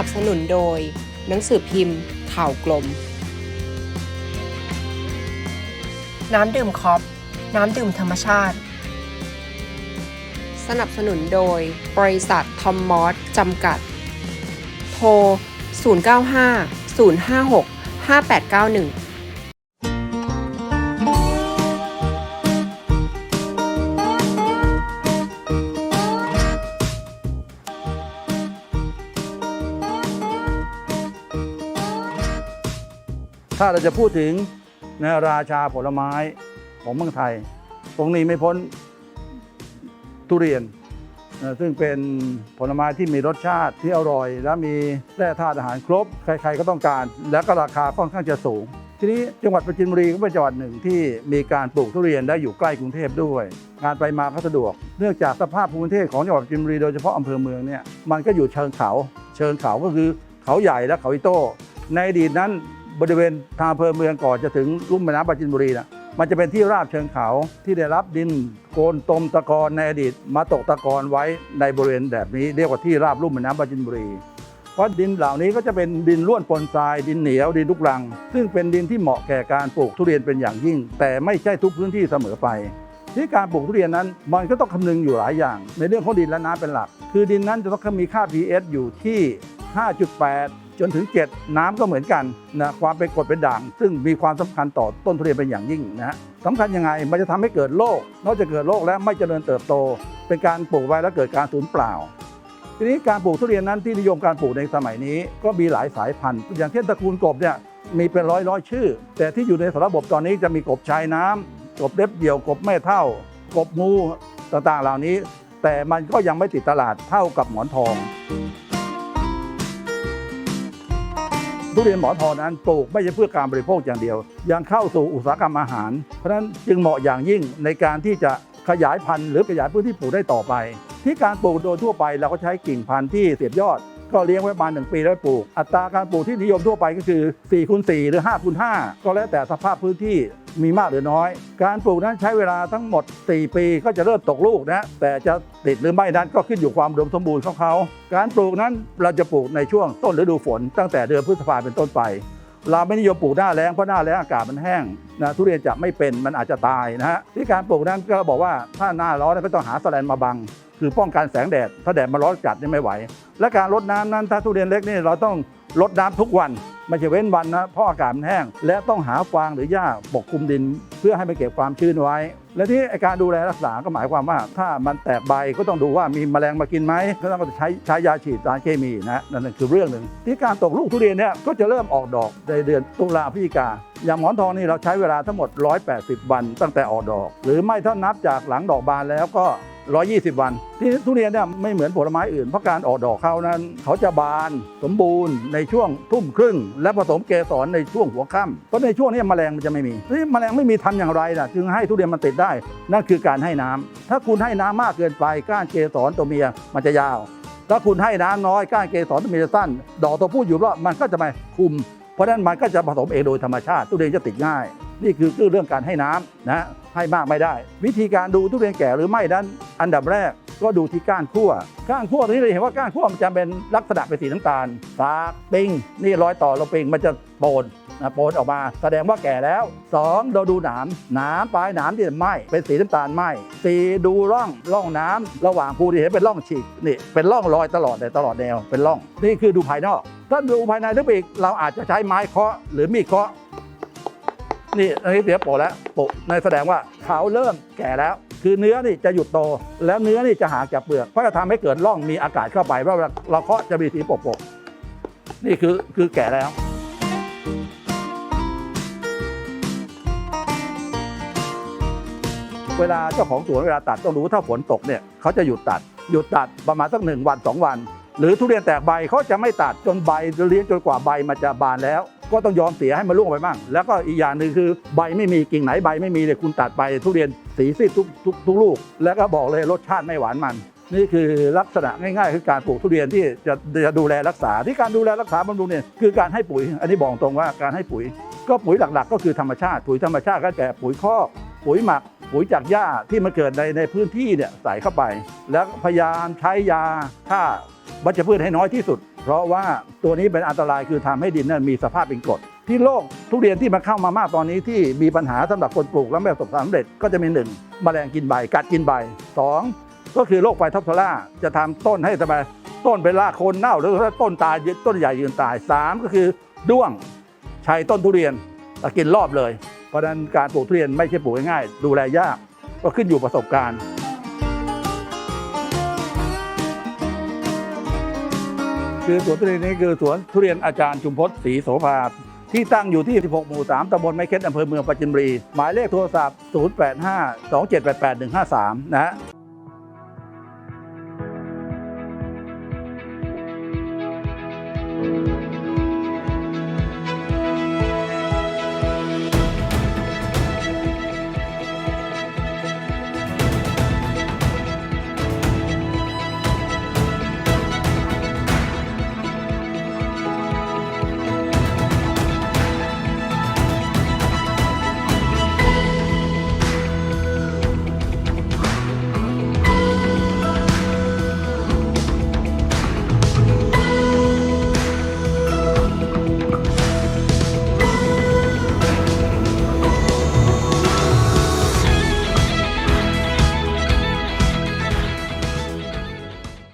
นับสนุนโดย หนังสือพิมพ์ ข่าวกลม น้ำดื่มคอปน้ำดื่มธรรมชาติ สนับสนุนโดย บริษัททอมมอสจำกัด โทร 095 056 5891 ถ้าเราจะพูดถึงนะราชาผลไม้ของเมืองไทย ตรงนี้ไม่พ้นทุเรียนนะซึ่งเป็นผลไม้ที่มีรสชาติที่อร่อย และมีแร่ธาตุอาหารครบ ใครๆก็ต้องการ และก็ราคาค่อนข้างจะสูง ทีนี้จังหวัดประจินบุรีก็เป็นจังหวัดหนึ่งที่มีการปลูกทุเรียนได้อยู่ใกล้กรุงเทพด้วย งานไปมาก็สะดวก เนื่องจากสภาพภูมิประเทศของจังหวัดประจินบุรีโดยเฉพาะอำเภอเมืองเนี่ยมันก็อยู่เชิงเขา เชิงเขาก็คือเขาใหญ่และเขาอิโต้ในอดีตนั้น บริเวณทางอำเภอเมืองก่อนจะถึงลุ่มแม่น้ำปราจินบุรีนะมันจะเป็นที่ราบเชิงเขาที่ได้รับดินโกนตมตะกอนในอดีต มาตกตะกอนไว้ในบริเวณแบบนี้เรียกว่าที่ราบลุ่มแม่น้ำปราจินบุรี เพราะดินเหล่านี้ก็จะเป็นดินร่วนปนทรายดินเหนียวดินลูกรัง ซึ่งเป็นดินที่เหมาะแก่การปลูกทุเรียนเป็นอย่างยิ่ง แต่ไม่ใช่ทุกพื้นที่เสมอไปที่การปลูกทุเรียนนั้นมันก็ต้องคำนึงอยู่หลายอย่าง ในเรื่องของดินและน้ำเป็นหลัก คือดินนั้นจะต้องมีค่า pH อยู่ที่ 5.8 จนถึง 7 น้ำก็เหมือนกันนะความเป็นกรดเป็นด่าง ซึ่งมีความสำคัญต่อต้นทุเรียนเป็นอย่างยิ่งนะฮะสำคัญยังไงมันจะทำให้เกิดโรคนอกจากเกิดโรคแล้วไม่เจริญเติบโต เป็นการปลูกไว้แล้วเกิดการสูญเปล่า ทีนี้การปลูกทุเรียนนั้นที่นิยมการปลูกในสมัยนี้ก็มีหลายสายพันธุ์ อย่างเช่นตระกูลกบเนี่ยมีเป็นร้อยร้อยชื่อ แต่ที่อยู่ในสารระบบตอนนี้จะมีกบชายน้ำกบเล็บเดี่ยวกบแม่เท่ากบงูต่างๆเหล่านี้ แต่มันก็ยังไม่ติดตลาดเท่ากับหมอนทอง ทุเรียนหมอนทองนั้นปลูกไม่ใช่เพื่อการบริโภคอย่างเดียว ยังเข้าสู่อุตสาหกรรมอาหาร เพราะฉะนั้นจึงเหมาะอย่างยิ่งในการที่จะขยายพันธุ์หรือขยายพื้นที่ปลูกได้ต่อไป ที่การปลูกโดยทั่วไปเราก็ใช้กิ่งพันธุ์ที่เสียบยอด ก็เลี้ยงไว้ประมาณหนึ่งปีแล้วปลูก อัตราการปลูกที่นิยมทั่วไปก็คือ4คูณ4หรือ5คูณ5ก็แล้วแต่สภาพพื้นที่ มีมากหรือน้อย การปลูกนั้นใช้เวลาทั้งหมด 4 ปีก็จะเริ่มตกลูกนะแต่จะติดหรือไม่นั้นก็ขึ้นอยู่ความอุดมสมบูรณ์ของเขา การปลูกนั้นเราจะปลูกในช่วงต้นฤดูฝน ตั้งแต่เดือนพฤษภาเป็นต้นไป เราไม่นิยมปลูกหน้าแล้งเพราะหน้าแล้งอากาศมันแห้ง นะทุเรียนจะไม่เป็นมันอาจจะตายนะฮะที่การปลูกนั้นก็บอกว่าถ้าหน้าร้อนก็ต้องหาสแลนมาบัง คือป้องกันแสงแดดถ้าแดดมาร้อนจัดนี่ไม่ไหว และการรดน้ำนั้นถ้าทุเรียนเล็กนี่เราต้องรดน้ำทุกวันไม่ใช่เว้นวันนะเพราะอากาศมันแห้ง และต้องหาฟางหรือหญ้าปกคลุมดิน เพื่อให้มันเก็บความชื้นไว้ และที่อ้การดูแลรักษาก็หมายความว่า ถ้ามันแตกใบก็ต้องดูว่ามีแมลงมากินไหมก็ต้องใช้ใช้ยาฉีดสารเคมีนะนั่นคือเรื่องหนึ่งที่การตกลูกทุเรียนเนี่ยก็จะเริ่มออกดอกในเดือนตุลาพฤศจิกา อย่างหมอนทองนี่เราใช้เวลาทั้งหมด 180 วันตั้งแต่ออกดอก หรือไม่ถ้านับจากหลังดอกบานแล้วก็ 120 วัน ที่ทุเรียนเนี่ยไม่เหมือนผลไม้อื่น เพราะการออกดอกเขานั้น เขาจะบานสมบูรณ์ในช่วงทุ่มครึ่ง และผสมเกสรในช่วงหัวค่ำเพราะในช่วงนี้แมลงมันจะไม่มีที่แมลงไม่มีทำอย่างไรล่ะจึงให้ทุเรียนมันติดได้ นั่นคือการให้น้ำถ้าคุณให้น้ำมากเกินไปก้านเกสรตัวเมียมันจะยาวถ้าคุณให้น้ำน้อยก้านเกสรตัวเมียจะสั้น ดอกตัวผู้อยู่รอบมันก็จะมาคุม เพราะฉะนั้นมันก็จะผสมเองโดยธรรมชาติทุเรียนจะติดง่าย นี่คือเรื่องการให้น้ำนะให้มากไม่ได้ วิธีการดูทุเรียนแก่หรือไม่นั้น อันดับแรกก็ดูที่ก้านขั้วก้านขั้วตรงนี้เราเห็นว่าก้านขั้วมันจะเป็นลักษณะเป็นสีน้ำตาลตาปิงนี่รอยต่อเราปิงมันจะโปนนะโปนออกมาแสดงว่าแก่แล้วสองเราดูหนามหนามปลายหนามที่ไหมเป็นสีน้ำตาลไหมสีดูร่องร่องน้ำระหว่างภูที่เห็นเป็นร่องฉีกนี่เป็นร่องรอยตลอดเลยตลอดแนวเป็นร่อง นี่คือดูภายนอก ถ้าดูภายในลึกไปอีกเราอาจจะใช้ไม้เคาะหรือมีดเคาะนี่อันนี้เสียโปะแล้วโปะในแสดงว่าเขาเริ่มแก่แล้ว คือเนื้อนี่จะหยุดโต แล้วเนื้อนี่จะหาจากเปลือกเพราะจะทำให้เกิดร่องมีอากาศเข้าไปเพราะเวลาเราเคาะจะมีสีโปะๆนี่คือคือแก่แล้วเวลาเจ้าของสวนเวลาตัดต้องรู้ถ้าฝนตกเนี่ยเขาจะหยุดตัด หยุดตัดประมาณสักหนึ่งวันสองวัน หรือทุเรียนแตกใบเขาจะไม่ตัดจนใบเลี้ยงจนกว่าใบมันจะบานแล้ว ก็ต้องยอมเสียให้มันร่วงไปบ้าง แล้วก็อีกอย่างหนึ่งคือใบไม่มีกิ่งไหนใบไม่มีเลยคุณตัดไปทุเรียนสีซีดทุกทุกทุกลูก แล้วก็บอกเลยรสชาติไม่หวานมัน นี่คือลักษณะง่ายๆ คือการปลูกทุเรียนที่จะจะดูแลรักษาที่การดูแลรักษาบำรุงเนี่ยคือการให้ปุ๋ย อันนี้บอกตรงว่าการให้ปุ๋ย ก็ปุ๋ยหลักๆ ก็คือธรรมชาติปุ๋ยธรรมชาติก็แต่ปุ๋ยคอกปุ๋ยหมักปุ๋ยจากหญ้าที่มันเกิดในในพื้นที่เนี่ยใส่เข้าไป แล้วพยายามใช้ยาฆ่า วัชพืชให้น้อยที่สุด เพราะว่าตัวนี้เป็นอันตรายคือทำให้ดินนั้นมีสภาพเป็นกรดที่โลกทุเรียนที่มาเข้ามามากตอนนี้ที่มีปัญหาสำหรับคนปลูกแล้วไม่ประสบความสำเร็จก็จะมีหนึ่งแมลงกินใบกัดกินใบสองก็คือโรคไฟท็อปโซล่าจะทำต้นให้ทำไมต้นเป็นรากโคนเน่าหรือว่าต้นตายต้นใหญ่ยืนตายสามก็คือด้วงใช้ต้นทุเรียนกินรอบเลย เพราะฉะนั้นการปลูกทุเรียนไม่ใช่ปลูกง่ายๆดูแลยากก็ขึ้นอยู่ประสบการณ์ คือสวนทุเรียนนี้คือสวนทุเรียนอาจารย์ชุมพศศรีโสภาที่ตั้งอยู่ที่ 16 หมู่ 3 ตำบลไม้เค็ดอำเภอเมืองปัจจินบุรี หมายเลขโทรศัพท์ 085 2788 153 นะฮะ